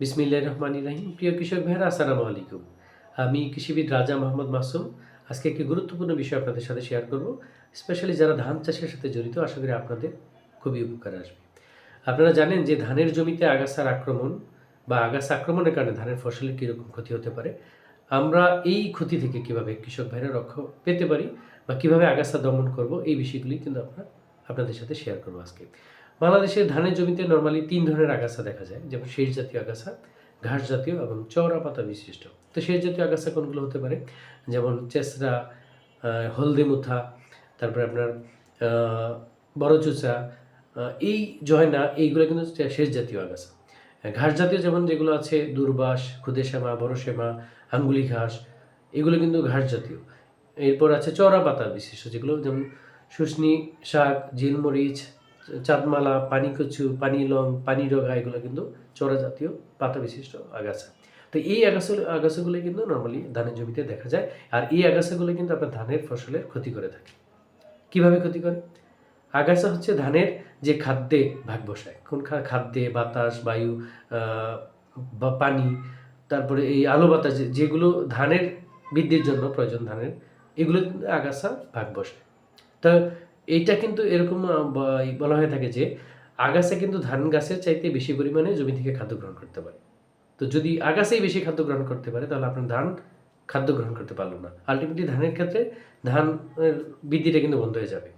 বিসমিল্লাহ রহমান রাহিম। প্রিয় কৃষক ভাইরা আসসালামু আলাইকুম। আমি কৃষিবিদ রাজা মোহাম্মদ মাসুম। আজকে একটি গুরুত্বপূর্ণ বিষয় আপনাদের সাথে শেয়ার করব। স্পেশালি যারা ধান চাষের সাথে জড়িত, আশা করি আপনাদের খুবই উপকার আসবে। আপনারা জানেন যে ধানের জমিতে আগাছার আক্রমণ বা আগাছা আক্রমণের কারণে ধানের ফসলের কীরকম ক্ষতি হতে পারে। আমরা এই ক্ষতি থেকে কীভাবে কৃষক ভাইরা রক্ষা পেতে পারি বা কীভাবে আগাছা দমন করব, এই বিষয়গুলি কিন্তু আমরা আপনাদের সাথে শেয়ার করব আজকে। বাংলাদেশের ধানের জমিতে নর্মালি তিন ধরনের আগাছা দেখা যায়, যেমন শেষ জাতীয় আগাছা, ঘাস জাতীয় এবং চওড়া পাতা বিশিষ্ট। তো শেষ জাতীয় আগাছা কোনগুলো হতে পারে? যেমন চেসরা হলদে মুথা তারপরে আপনার বড় চুচা এই জয়না, এইগুলো কিন্তু শেষ জাতীয় আগাছা। ঘাস জাতীয় যেমন যেগুলো আছে, দুর্বাস খুদে শ্যামা বড় শ্যামা আঙ্গুলি ঘাস, এগুলো কিন্তু ঘাস জাতীয়। এরপর আছে চওড়া পাতা বিশিষ্ট, যেগুলো যেমন শুশনি, শাক, ঝিলমরিচ চাঁদমালা পানি কচু পানি রগা এগুলো কিন্তু চড়া জাতীয় পাতা বিশিষ্ট আগাছা। তো এই আগাছা আগাছাগুলো কিন্তু নর্মালি ধানের জমিতে দেখা যায়। আর এই আগাছাগুলো কিন্তু আপনার ধানের ফসলের ক্ষতি করে থাকে। কীভাবে ক্ষতি করে? আগাছা হচ্ছে ধানের যে খাদ্যে ভাগ বসায়। কোন খাদ্যে বাতাস, বায়ু বা পানি, তারপরে এই আলো বাতাস যেগুলো ধানের বৃদ্ধির জন্য প্রয়োজন ধানের, এগুলো আগাছা ভাগ বসায়। তো এইটা কিন্তু এরকম বলা হয়ে থাকে যে আগাছা কিন্তু ধান গাছের চাইতে বেশি পরিমাণে জমি থেকে খাদ্য গ্রহণ করতে পারে। তো যদি আগাছাই বেশি খাদ্য গ্রহণ করতে পারে, তাহলে আপনার ধান খাদ্য গ্রহণ করতে পারল না। আলটিমেটলি ধানের ক্ষেত্রে ধানের বৃদ্ধিটা কিন্তু বন্ধ হয়ে যাবে।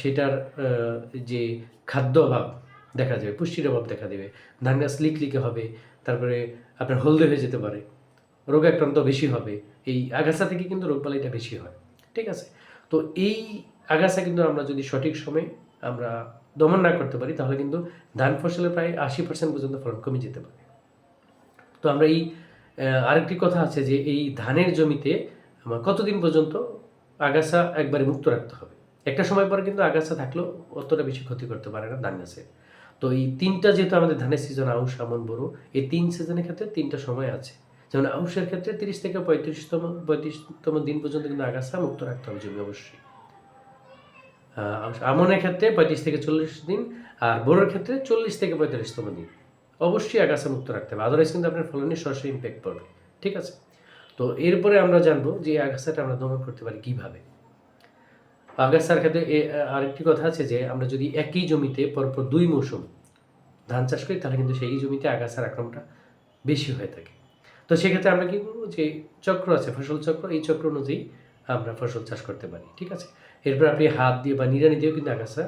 সেটার যে খাদ্য অভাব দেখা যাবে পুষ্টির অভাব দেখা দেবে। ধান গাছ লিক লিকে হবে, তারপরে আপনার হলদে হয়ে যেতে পারে রোগাক্রান্ত বেশি হবে। এই আগাছা থেকে কিন্তু রোগবালাইটা বেশি হয়, ঠিক আছে? তো এই আগাছা কিন্তু আমরা যদি সঠিক সময়ে আমরা দমন না করতে পারি, তাহলে কিন্তু ধান ফসলের প্রায় আশি পার্সেন্ট পর্যন্ত ফলন কমে যেতে পারে। তো আমরা এই আরেকটি কথা আছে যে এই ধানের জমিতে আমার কতদিন পর্যন্ত আগাছা একবারে মুক্ত রাখতে হবে? একটা সময় পরে কিন্তু আগাছা থাকলেও অতটা বেশি ক্ষতি করতে পারে না ধান গাছে। তো এই তিনটা যেহেতু আমাদের ধানের সিজন আউশ, আমন বড়ো এই তিন সিজনের ক্ষেত্রে তিনটা সময় আছে। যেমন আউশের ক্ষেত্রে তিরিশ থেকে পঁয়ত্রিশতম পঁয়ত্রিশতম দিন পর্যন্ত কিন্তু আগাছা মুক্ত রাখতে হবে জমি অবশ্যই। আমনের ক্ষেত্রে পঁয়ত্রিশ থেকে চল্লিশ দিন, আর বোরোর ক্ষেত্রে চল্লিশ থেকে পঁয়তাল্লিশতম দিন। অবশ্যই আগাছা মুক্ত রাখতে হবে আদারওয়াইজ কিন্তু আপনার ফলনে সরাসরি ইম্প্যাক্ট পড়বে, ঠিক আছে? তো এরপরে আমরা জানব যে আগাছাটা আমরা দমন করতে পারি কীভাবে। আগাছার ক্ষেত্রে আরেকটি কথা আছে যে আমরা যদি একই জমিতে পরপর দুই মৌসুম ধান চাষ করি, তাহলে কিন্তু সেই জমিতে আগাছার আক্রমণটা বেশি হয়ে থাকে। তো সেক্ষেত্রে আমরা কি করব যে চক্র আছে, ফসল চক্র, এই চক্র অনুযায়ী আমরা ফসল চাষ করতে পারি, ঠিক আছে? এরপর আপনি হাত দিয়ে বা নিড়ানি দিয়েও কিন্তু আগাছা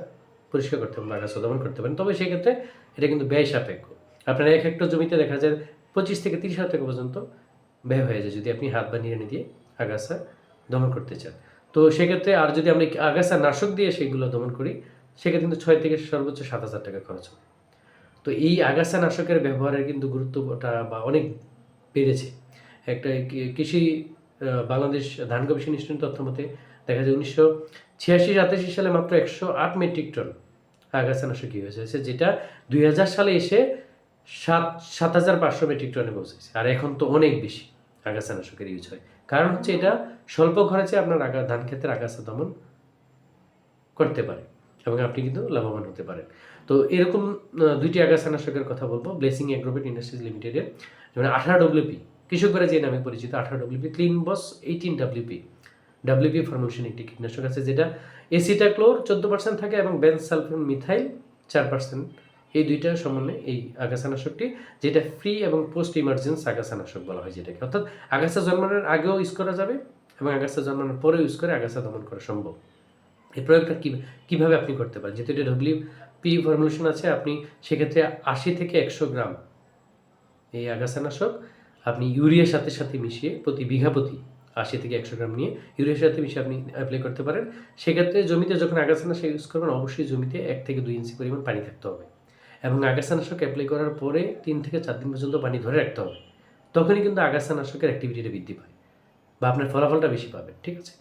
পরিষ্কার করতে পারেন আগাছা দমন করতে পারেন। তবে সেক্ষেত্রে এটা কিন্তু ব্যয় সাপেক্ষ। আপনার এক হেক্টর জমিতে দেখা যায় পঁচিশ থেকে তিরিশ হাজার টাকা পর্যন্ত ব্যয় হয়ে যায় যদি আপনি হাত বা নিড়ানি দিয়ে আগাছা দমন করতে চান। তো সেক্ষেত্রে আর যদি আমরা আগাছা নাশক দিয়ে সেগুলো দমন করি, সেক্ষেত্রে কিন্তু ছয় থেকে সর্বোচ্চ সাত হাজার টাকা খরচ হবে। তো এই আগাছা নাশকের ব্যবহারের কিন্তু গুরুত্বটা বা অনেক বেড়েছে। একটা কৃষি বাংলাদেশ ধান গবেষণা ইনস্টিটিউট তথ্য মতে দেখা যায় উনিশশো ছিয়াশি, সাতাশি সালে মাত্র একশো আট মেট্রিক টন। আগাছা নাশক হয়েছে? যেটা দুই হাজার সালে এসে সাত সাত হাজার পাঁচশো মেট্রিক টনে পৌঁছেছে। আর এখন তো অনেক বেশি আগাছা নাশকের ইউজ হয়। কারণ হচ্ছে এটা স্বল্প খরচে আপনার আগা, ধান ক্ষেতের আগাছা দমন করতে পারে এবং আপনি কিন্তু লাভবান হতে পারেন। তো এরকম দুইটি আগাছা নাশকের কথা বলব। ব্লেসিং অ্যাগ্রোভেট ইন্ডাস্ট্রিজ লিমিটেডের যেমন আঠারো ডব্লিউপি কৃষকরা যে নামে পরিচিত আঠারো WP clean boss eighteen WP WP formulation একটি কীটনাশক আছে, যেটা এসিটাক্লোর চোদ্দ পার্সেন্ট থাকে এবং বেন সালফেন মিথাইল চার পার্সেন্ট এই দুইটা সমন্বয়ে এই আগাছানাশকটি, যেটা ফ্রি এবং পোস্ট ইমার্জেন্স আগাছানাশক বলা হয় যেটাকে। অর্থাৎ আগাছা জন্মানোর আগেও ইউজ করা যাবে এবং আগাছা জন্মানোর পরেও ইউজ করে আগাছা দমন করা সম্ভব। এই প্রয়োগটা কী কীভাবে আপনি করতে পারেন? যেহেতু এটা ডব্লিউ পি ফর্মুলেশন আছে, আপনি সেক্ষেত্রে আশি থেকে একশো গ্রাম এই আগাছানাশক আপনি ইউরিয়ার সাথে সাথে মিশিয়ে প্রতি বিঘা প্রতি আশি থেকে একশো গ্রাম নিয়ে ইউরিয়ার সাথে মিশিয়ে আপনি অ্যাপ্লাই করতে পারেন। সেক্ষেত্রে জমিতে যখন আগাছানাশক ইউজ করবেন, অবশ্যই জমিতে এক থেকে দুই ইঞ্চি পরিমাণ পানি থাকতে হবে। এবং আগাছানাশক অ্যাপ্লাই করার পরে তিন থেকে চার দিন পর্যন্ত পানি ধরে রাখতে হবে। তখনই কিন্তু আগাছানাশকের অ্যাক্টিভিটিটা বৃদ্ধি পায় বা আপনার ফলাফলটা বেশি পাবেন ঠিক আছে?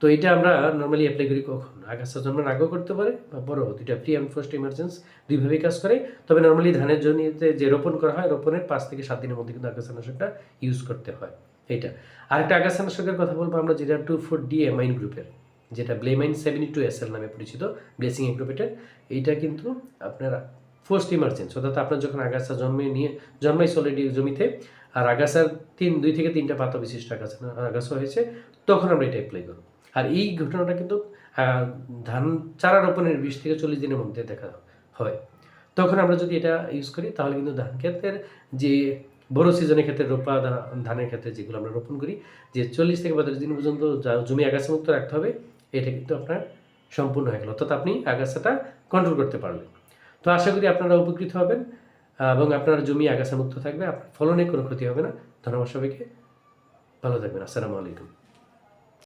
তো এটা আমরা নর্মালি অ্যাপ্লাই করি কখন? আগাছা জন্মের আগেও করতে পারে বা বড় দুইটা প্রি অ্যান্ড ফার্স্ট ইমার্জেন্স দুইভাবেই কাজ করে। তবে নর্মালি ধানের জমিতে যে রোপণ করা হয়, রোপণের পাঁচ থেকে সাত দিনের মধ্যে কিন্তু আগাছানাশকটা ইউজ করতে হয়। এইটা আরেকটা আগাছানাশকের কথা বলব, আমরা যেটা টু ফোর ডি এমাইন গ্রুপের যেটা ব্লেমাইন সেভেন্টি টু এস এল নামে পরিচিত ব্লেসিং গ্রুপেটের এইটা কিন্তু আপনার ফোর্সড ইমার্জেন্স অর্থাৎ আপনার যখন আগাছা জন্মে নিয়ে, জন্মাইছে অলরেডি জমিতে, আর আগাছার তিন, দুই থেকে তিনটা পাতা বিশিষ্ট আগাছা আগাছা হয়েছে, তখন আমরা এটা অ্যাপ্লাই করব। আর এই ঘটনাটা কিন্তু ধান চারা রোপণের বিশ থেকে চল্লিশ দিনের মধ্যে দেখা হয়। তখন আমরা যদি এটা ইউজ করি, তাহলে কিন্তু ধান ক্ষেতের যে বড় সিজনের ক্ষেত্রে রোপা ধানের ক্ষেত্রে যেগুলো আমরা রোপণ করি, যে চল্লিশ থেকে পঁয়তাল্লিশ দিন পর্যন্ত জমি আগাছা মুক্ত রাখতে হবে, এটা কিন্তু আপনার সম্পূর্ণ হয়ে গেল। অর্থাৎ আপনি আগাছাটা কন্ট্রোল করতে পারবেন তো আশা করি আপনারা উপকৃত হবেন, এবং আপনার জমি আগাছা মুক্ত থাকবে, আপনার ফলনে কোনো ক্ষতি হবে না। ধন্যবাদ সবাইকে। ভালো থাকবেন। আসসালামু আলাইকুম।